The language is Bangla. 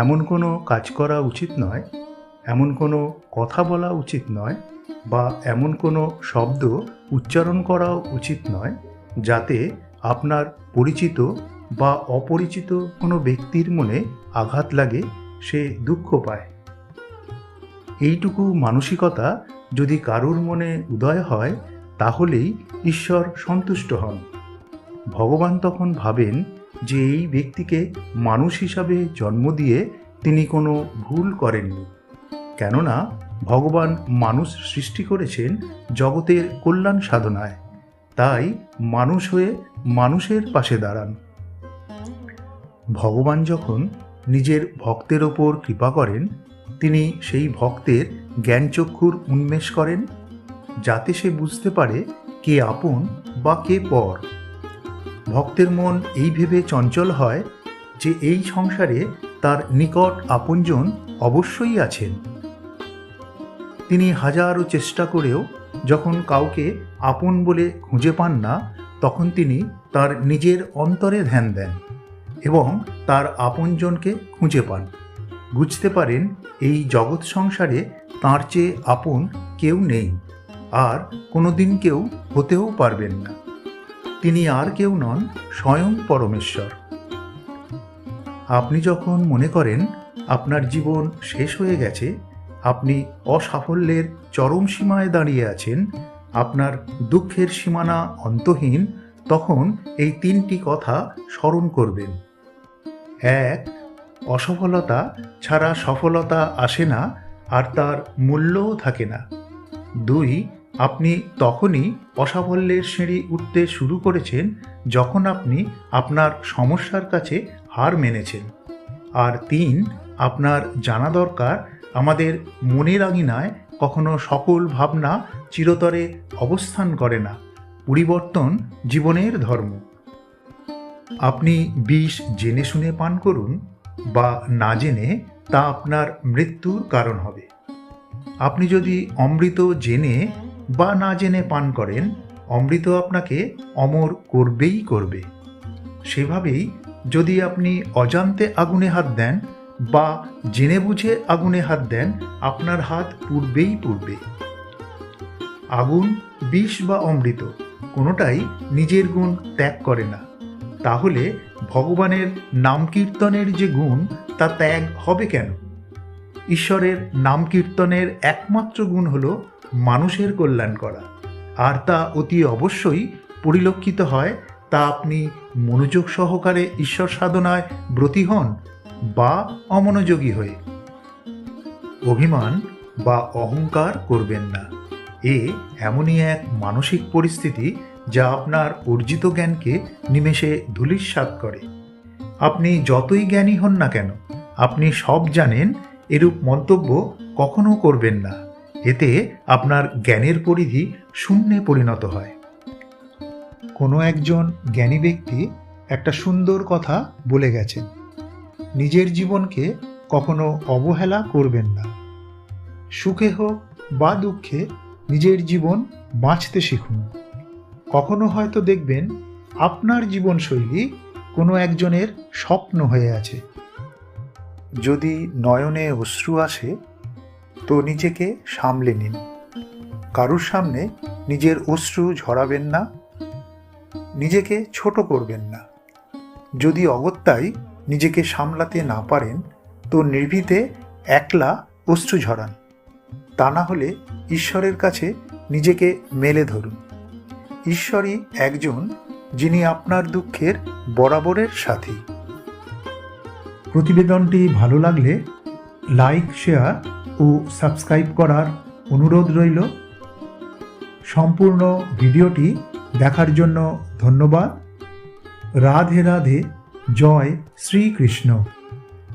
এমন কোনো কাজ করা উচিত নয়, এমন কোনো কথা বলা উচিত নয় বা এমন কোনো শব্দ উচ্চারণ করাও উচিত নয় যাতে আপনার পরিচিত বা অপরিচিত কোনো ব্যক্তির মনে আঘাত লাগে, সে দুঃখ পায়। এইটুকু মানসিকতা যদি কারুর মনে উদয় হয়, তাহলেই ঈশ্বর সন্তুষ্ট হন। ভগবান তখন ভাবেন যে এই ব্যক্তিকে মানুষ হিসাবে জন্ম দিয়ে তিনি কোনো ভুল করেননি। কেননা ভগবান মানুষ সৃষ্টি করেছেন জগতের কল্যাণ সাধনায়। তাই মানুষ হয়ে মানুষের পাশে দাঁড়ান। ভগবান যখন নিজের ভক্তের ওপর কৃপা করেন, তিনি সেই ভক্তের জ্ঞানচক্ষুর উন্মেষ করেন, যাতে সে বুঝতে পারে কে আপন বা কে পর। ভক্তের মন এই ভেবে চঞ্চল হয় যে এই সংসারে তার নিকট আপনজন অবশ্যই আছেন। তিনি হাজারো চেষ্টা করেও যখন কাউকে আপন বলে খুঁজে পান না, তখন তিনি তার নিজের অন্তরে ধ্যান দেন এবং তার আপনজনকে খুঁজে পান। বুঝতে পারেন, এই জগৎ সংসারে তাঁর চেয়ে আপন কেউ নেই, আর কোনোদিন কেউ হতেও পারবেন না। তিনি আর কেউ নন, স্বয়ং পরমেশ্বর। আপনি যখন মনে করেন আপনার জীবন শেষ হয়ে গেছে, আপনি অসাফল্যের চরম সীমায় দাঁড়িয়ে আছেন, আপনার দুঃখের সীমানা অন্তহীন, তখন এই তিনটি কথা স্মরণ করবেন। এক, অসফলতা ছাড়া সফলতা আসে না, আর তার মূল্যও থাকে না। দুই আপনি তখনই অসাফল্যের সিঁড়ি উঠতে শুরু করেছেন যখন আপনি আপনার সমস্যার কাছে হার মেনেছেন। আর তিন, আপনার জানা দরকার, আমাদের মনের আঙিনায় কখনো সকল ভাবনা চিরতরে অবস্থান করে না। পরিবর্তন জীবনের ধর্ম। আপনি বিষ জেনে শুনে পান করুন, বা না জেনে তা আপনার মৃত্যুর কারণ হবে। আপনি যদি অমৃত জেনে বা না জেনে পান করেন, অমৃত আপনাকে অমর করবেই করবে। সেভাবেই যদি আপনি অজান্তে আগুনে হাত দেন বা জেনে বুঝে আগুনে হাত দেন, আপনার হাত পূর্বেই পূর্বে আগুন, বিষ বা অমৃত কোনোটাই নিজের গুণ ত্যাগ করে না। তাহলে ভগবানের নাম কীর্তনের যে গুণ, তা ত্যাগ হবে কেন? ঈশ্বরের নাম কীর্তনের একমাত্র গুণ হল মানুষের কল্যাণ করা। আর তা অতি অবশ্যই পরিলক্ষিত হয় তা আপনি মনোযোগ সহকারে ঈশ্বর সাধনায় ব্রতী হন বা অমনোযোগী হয়ে। অভিমান বা অহংকার করবেন না। এ এমনই এক মানসিক পরিস্থিতি যা আপনার অর্জিত জ্ঞানকে নিমেষে ধূলিস্বাত করে। আপনি যতই জ্ঞানী হন না কেন, আপনি সব জানেন, এরূপ মন্তব্য কখনো করবেন না। এতে আপনার জ্ঞানের পরিধি শূন্যে পরিণত হয়। কোনো একজন জ্ঞানী ব্যক্তি একটা সুন্দর কথা বলে গেছেন, নিজের জীবনকে কখনো অবহেলা করবেন না। সুখে হোক বা দুঃখে নিজের জীবন বাঁচতে শিখুন। কখনো হয়তো দেখবেন আপনার জীবনশৈলী কোনো একজনের স্বপ্ন হয়ে আছে। যদি নয়নে অশ্রু আসে তো নিজেকে সামলে নিন। কারুর সামনে নিজের অশ্রু ঝরাবেন না, নিজেকে ছোট করবেন না। যদি অগত্যাই নিজেকে সামলাতে না পারেন, তো নির্ভীতে একলা অশ্রু ঝরান। তা না হলে ঈশ্বরের কাছে নিজেকে মেলে ধরুন। ঈশ্বরই একজন যিনি আপনার দুঃখের বরাবরের সাথী। প্রতিবেদনটি ভালো লাগলে লাইক, শেয়ার ও সাবস্ক্রাইব করার অনুরোধ রইল। সম্পূর্ণ ভিডিওটি দেখার জন্য ধন্যবাদ। রাধে রাধে জয় শ্রীকৃষ্ণ।